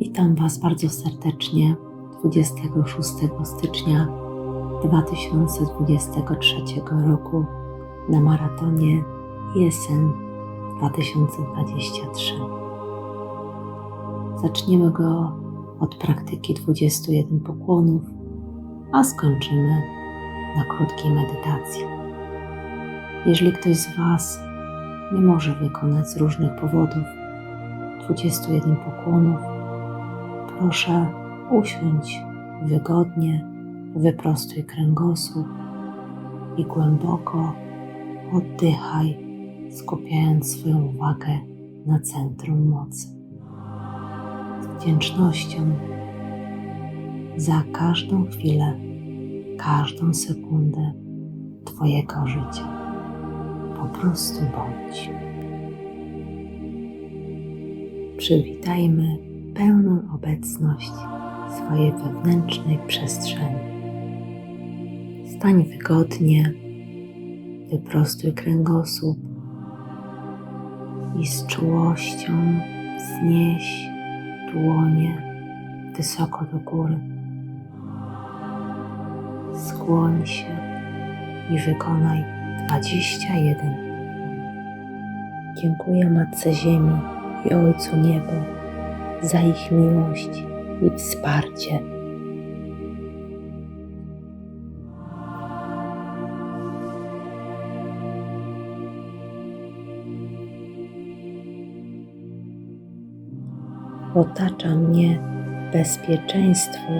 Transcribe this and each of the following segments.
Witam Was bardzo serdecznie 26 stycznia 2023 roku na maratonie Jesen 2023. Zaczniemy go od praktyki 21 pokłonów, a skończymy na krótkiej medytacji. Jeżeli ktoś z Was nie może wykonać z różnych powodów 21 pokłonów, proszę usiądź wygodnie, wyprostuj kręgosłup i głęboko oddychaj, skupiając swoją uwagę na centrum mocy. Z wdzięcznością za każdą chwilę, każdą sekundę Twojego życia. Po prostu bądź. Przywitajmy pełną obecność swojej wewnętrznej przestrzeni. Stań wygodnie, wyprostuj kręgosłup i z czułością znieś dłonie wysoko do góry. Skłoń się i wykonaj 21. Dziękuję Matce Ziemi i Ojcu Niebo za ich miłość i wsparcie. Otacza mnie bezpieczeństwo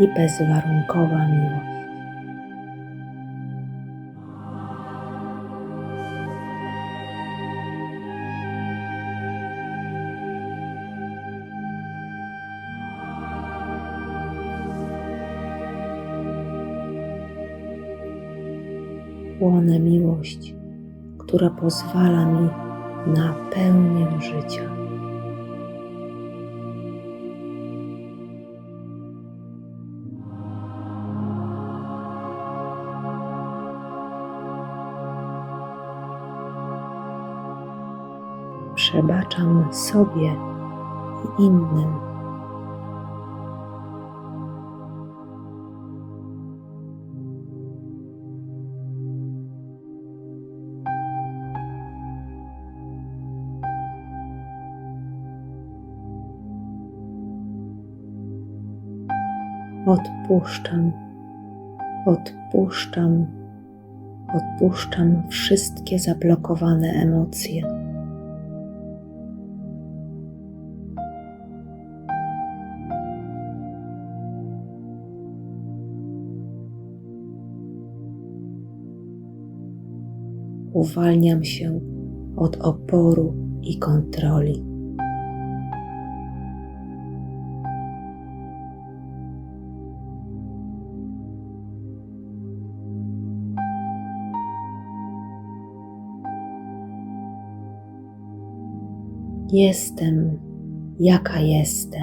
i bezwarunkowa miłość. Chłonę miłość, która pozwala mi na pełnię życia. Przebaczam sobie i innym. Odpuszczam, odpuszczam, odpuszczam wszystkie zablokowane emocje. Uwalniam się od oporu i kontroli. Jestem, jaka jestem.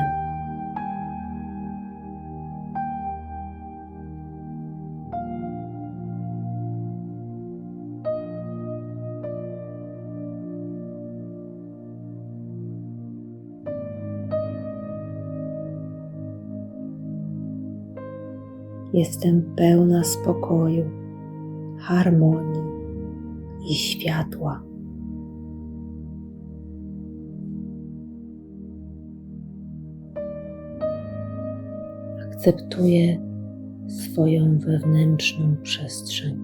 Jestem pełna spokoju, harmonii i światła. Akceptuję swoją wewnętrzną przestrzeń.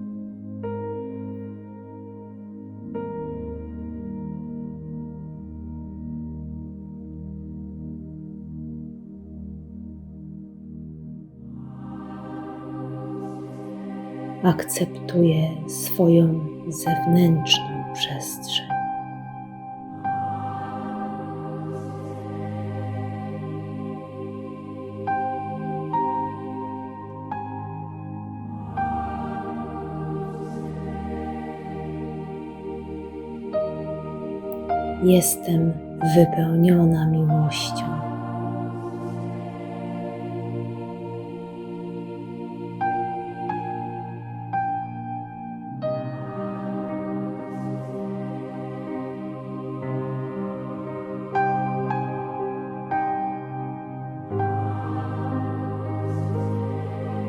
Akceptuję swoją zewnętrzną przestrzeń. jestem wypełniona miłością.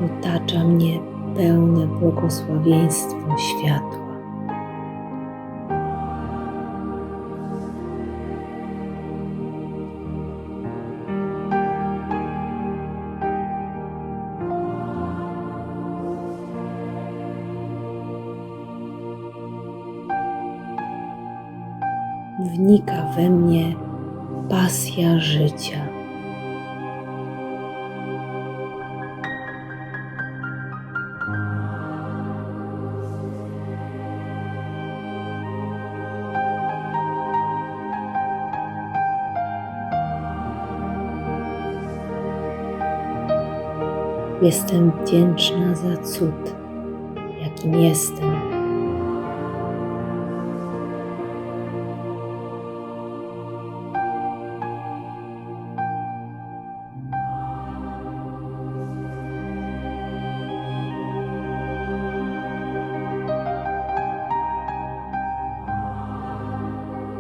Otacza mnie pełne błogosławieństwo światło. We mnie pasja życia. Jestem wdzięczna za cud, jakim jestem.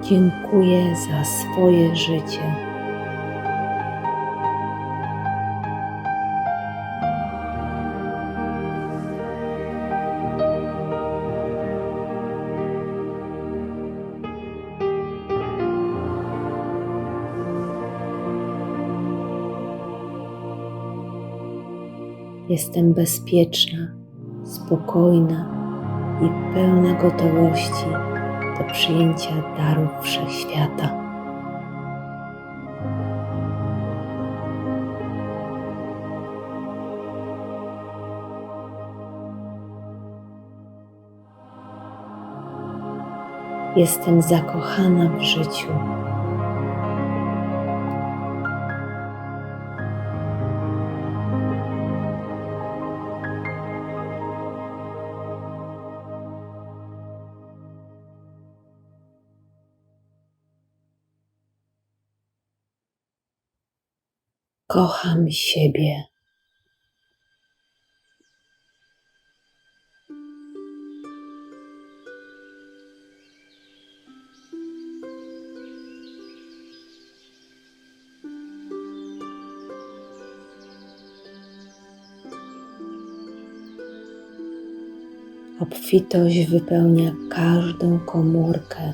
Dziękuję za swoje życie. Jestem bezpieczna, spokojna i pełna gotowości do przyjęcia darów wszechświata. Jestem zakochana w życiu. Kocham siebie. Obfitość wypełnia każdą komórkę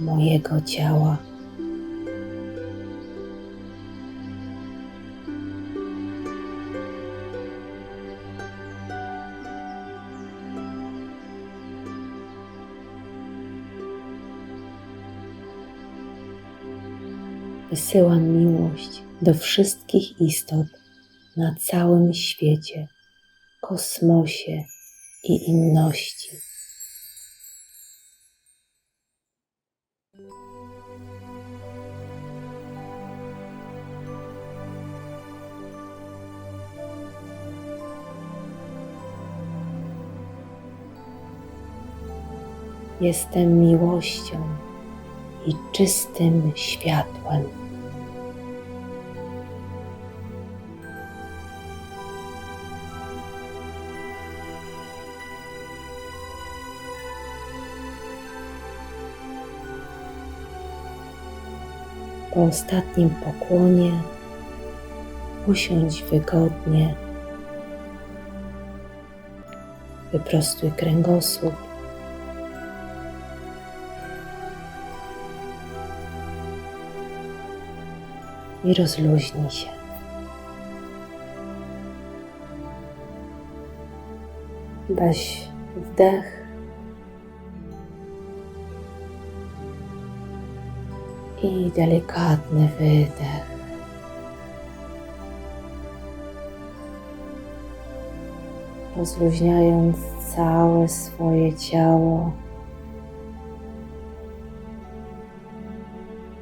mojego ciała. Wysyłam miłość do wszystkich istot na całym świecie, kosmosie i inności. Jestem miłością i czystym światłem. Po ostatnim pokłonie usiądź wygodnie. Wyprostuj kręgosłup. I rozluźnij się. Weź wdech i delikatny wydech. Rozluźniając całe swoje ciało,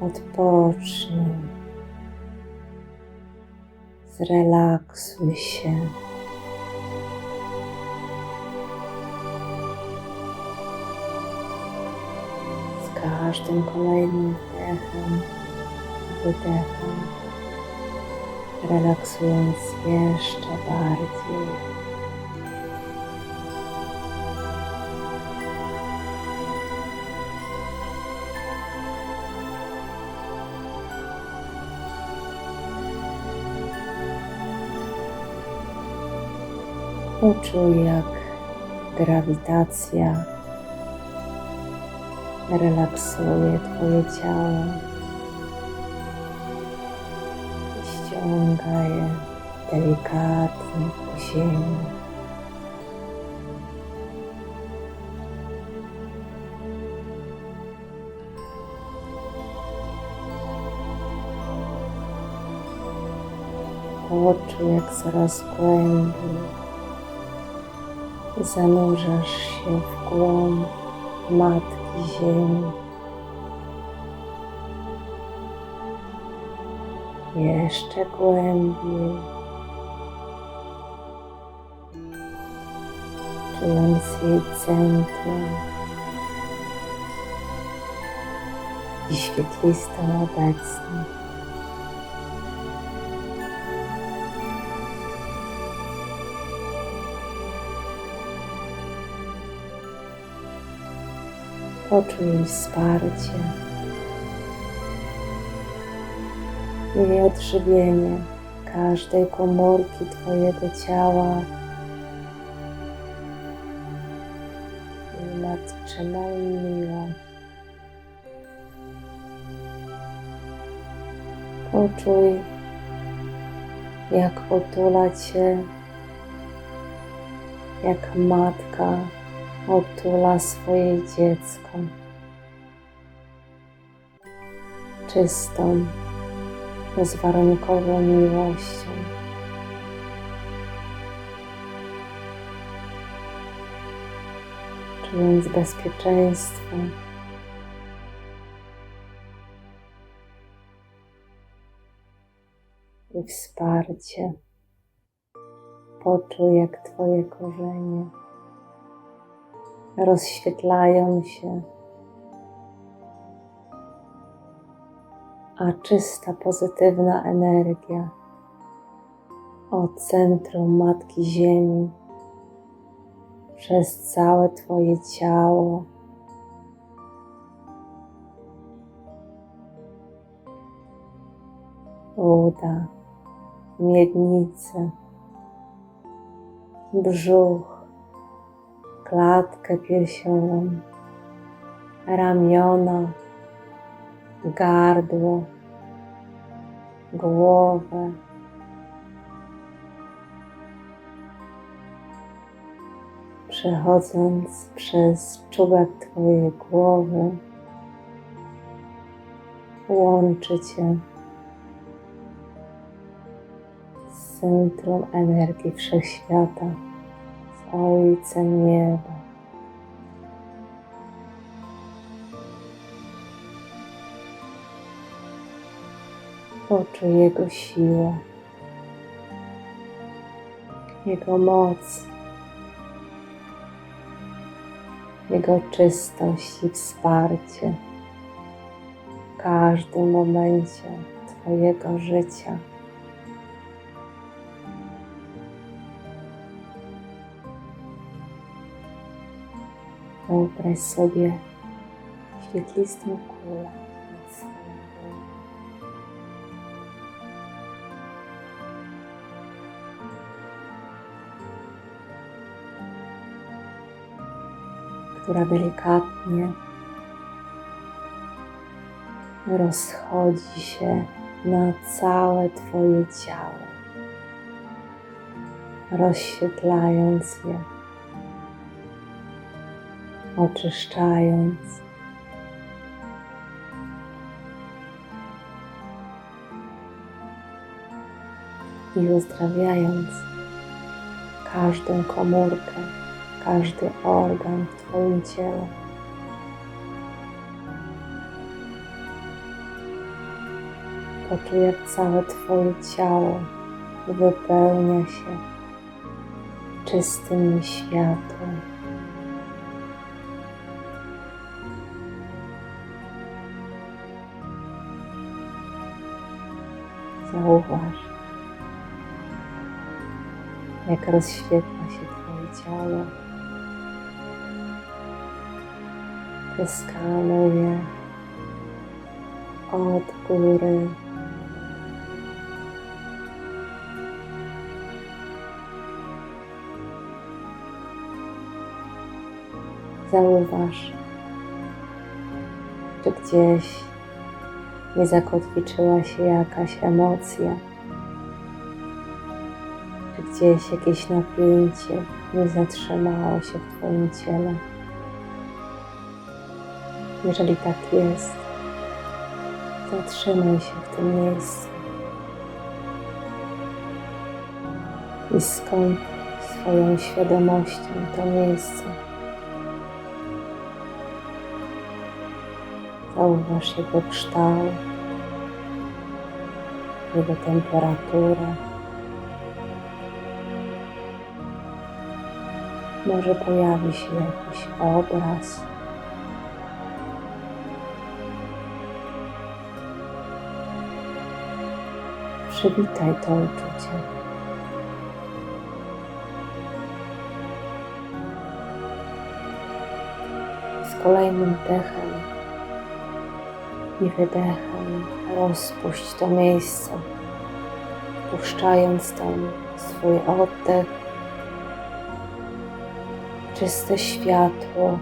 odpocznij, zrelaksuj się. Z każdym kolejnym wdechem, wydechem, relaksując jeszcze bardziej. Poczuj, jak grawitacja relaksuje Twoje ciało i ściąga je delikatnie po ziemi. Poczuj, jak coraz głębiej zanurzasz się w głąb Matki Ziemi. Jeszcze głębiej, czując jej centrum i świetlistą obecność. Poczuj jej wsparcie, jej odżywienie każdej komórki Twojego ciała. I matczyną miłość. Poczuj, jak otula Cię, jak matka otula swoje dziecko czystą, bezwarunkową miłością. Czując bezpieczeństwo, i wsparcie. Poczuj, jak Twoje korzenie rozświetlają się, a czysta, pozytywna energia od centrum Matki Ziemi przez całe Twoje ciało. Uda, miednicę, brzuch, klatkę piersiową, ramiona, gardło, głowę. Przechodząc przez czubek Twojej głowy, łączy Cię z centrum energii wszechświata. Ojcem Nieba. Poczuj Jego siłę, Jego moc, Jego czystość i wsparcie w każdym momencie Twojego życia. Wyobraź sobie świetlistą kulę która delikatnie rozchodzi się na całe Twoje ciało, rozświetlając je oczyszczając. I uzdrawiając każdą komórkę, każdy organ w Twoim ciele. Poczuj, całe Twoje ciało wypełnia się czystym światłem. Zauważ, jak rozświetla się Twoje ciało. Wyskanuj je od góry zauważ, czy gdzieś nie zakotwiczyła się jakaś emocja, czy gdzieś jakieś napięcie nie zatrzymało się w Twoim ciele. Jeżeli tak jest, zatrzymaj się w tym miejscu i skąd swoją świadomością to miejsce. Zauważ jego kształt, jego temperaturę. Może pojawi się jakiś obraz. Przywitaj to uczucie. Z kolejnym dechem i wydechem rozpuść to miejsce, wpuszczając tam swój oddech, czyste światło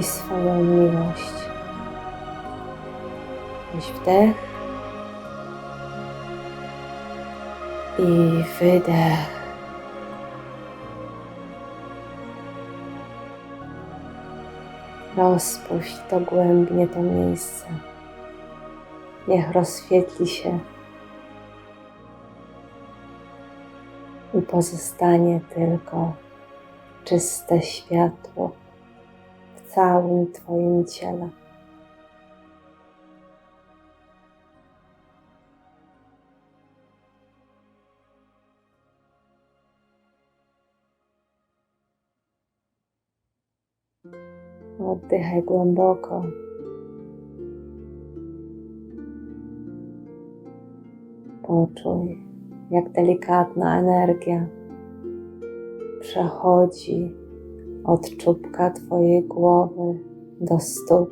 i swoją miłość. Weź wdech i wydech. Rozpuść dogłębnie to miejsce. Niech rozświetli się i pozostanie tylko czyste światło w całym Twoim ciele. Oddychaj głęboko. Poczuj, jak delikatna energia przechodzi od czubka Twojej głowy do stóp,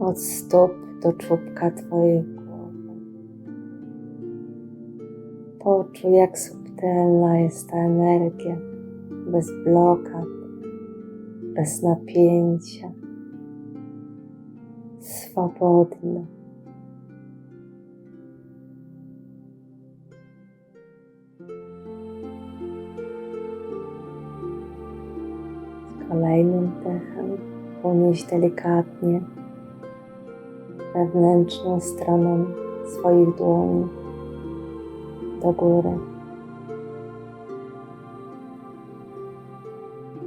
od stóp do czubka Twojej głowy. Poczuj, jak subtelna jest ta energia, bez blokad, bez napięcia, swobodna. Z kolejnym dechem ponieś delikatnie wewnętrzną stroną swoich dłoni do góry.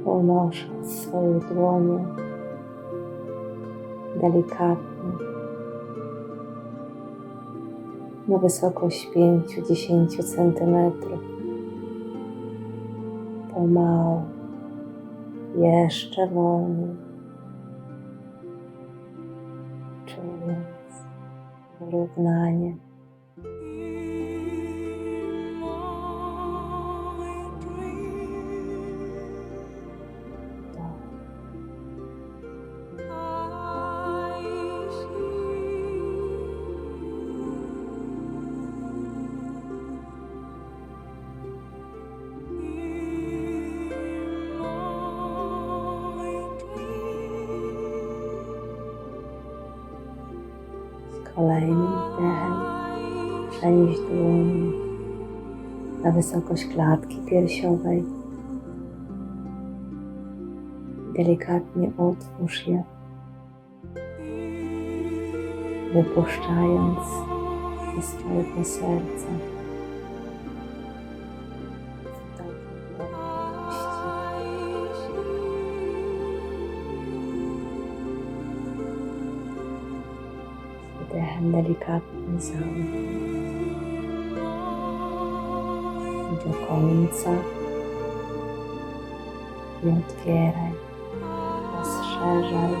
Unosząc swoje dłonie delikatnie na wysokość 5-10 cm. Pomału, jeszcze wolniej, czując wyrównanie. Kolejnym wdechem przenieś dłoń na wysokość klatki piersiowej. Delikatnie otwórz je, wypuszczając ze swojego serca. Delikatnie zamknij do końca i otwieraj, rozszerzaj.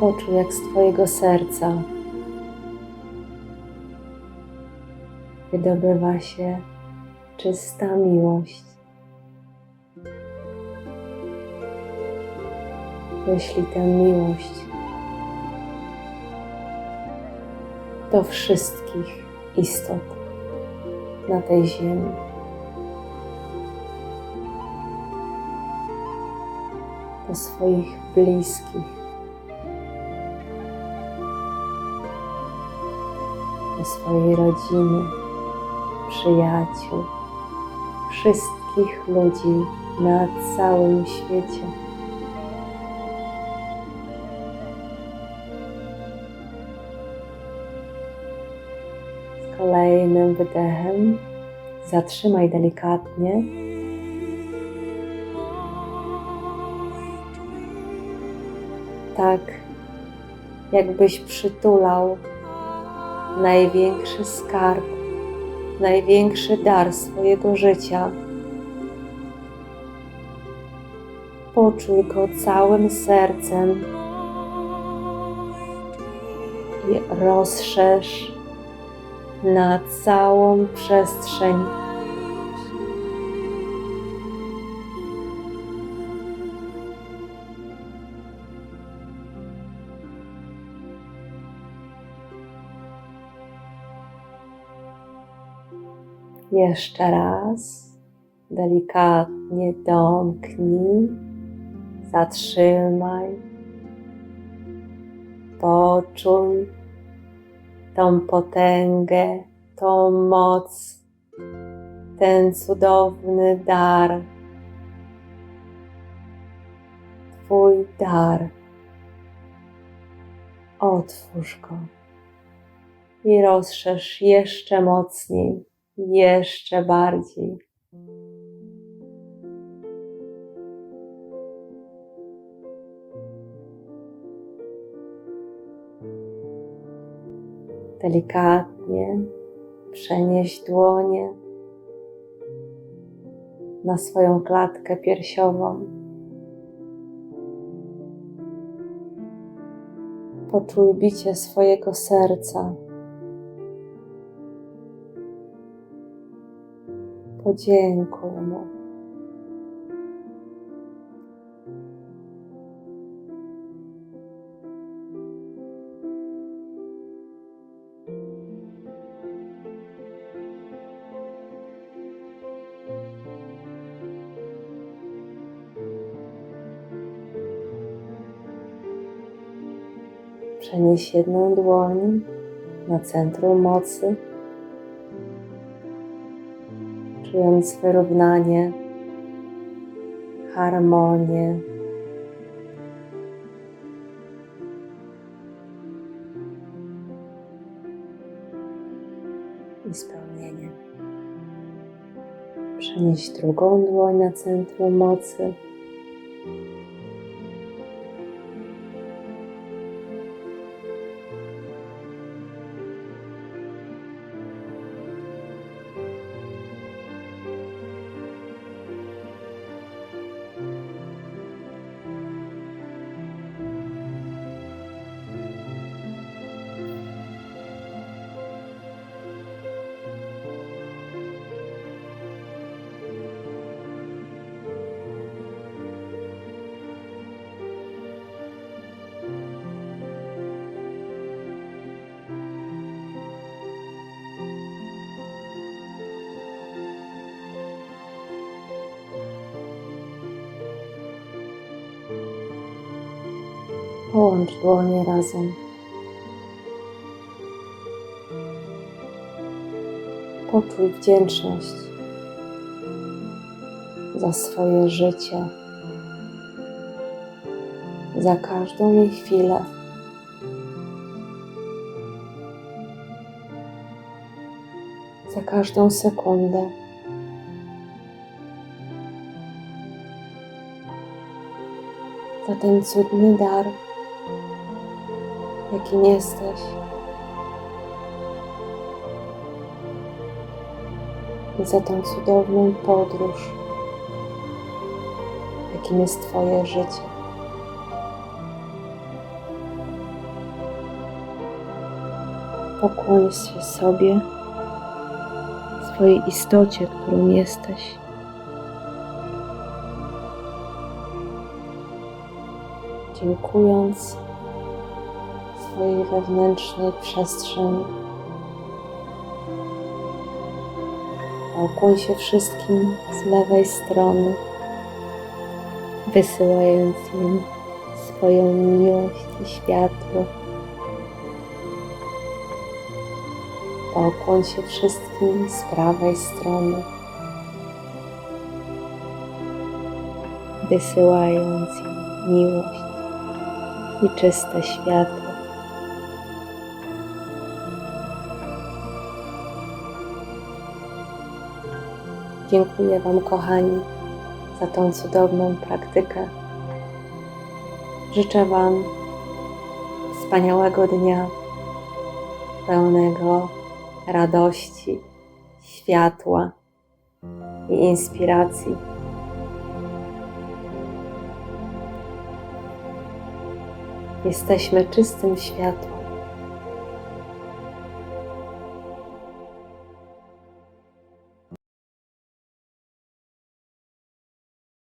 Poczuj, jak z Twojego serca wydobywa się czysta miłość. Wyślij tę miłość do wszystkich istot na tej ziemi. Do swoich bliskich, do swojej rodziny, przyjaciół, wszystkich ludzi na całym świecie. Kolejnym wydechem zatrzymaj delikatnie. Tak, jakbyś przytulał największy skarb, największy dar swojego życia. Poczuj go całym sercem i rozszerz na całą przestrzeń. Jeszcze raz delikatnie domknij, zatrzymaj, poczuj tą potęgę, tą moc, ten cudowny dar. Twój dar. Otwórz go i rozszerz jeszcze mocniej, jeszcze bardziej. Delikatnie przenieś dłonie na swoją klatkę piersiową. Poczuj bicie swojego serca. Podziękuj mu. Przenieś jedną dłoń na centrum mocy, czując wyrównanie, harmonię. I spełnienie. Przenieś drugą dłoń na centrum mocy. Połącz dłonie razem. Poczuj wdzięczność za swoje życie, za każdą jej chwilę. Za każdą sekundę. Za ten cudny dar, jakim jesteś. I za tą cudowną podróż, jakim jest Twoje życie. Pokłoń się sobie, swojej istocie, którą jesteś. Dziękując swojej wewnętrznej przestrzeni. Ukłoń się wszystkim z lewej strony, wysyłając im swoją miłość i światło. Pokłoń się wszystkim z prawej strony, wysyłając im miłość i czyste światło. Dziękuję Wam, kochani, za tą cudowną praktykę. Życzę Wam wspaniałego dnia, pełnego radości, światła i inspiracji. Jesteśmy czystym światłem.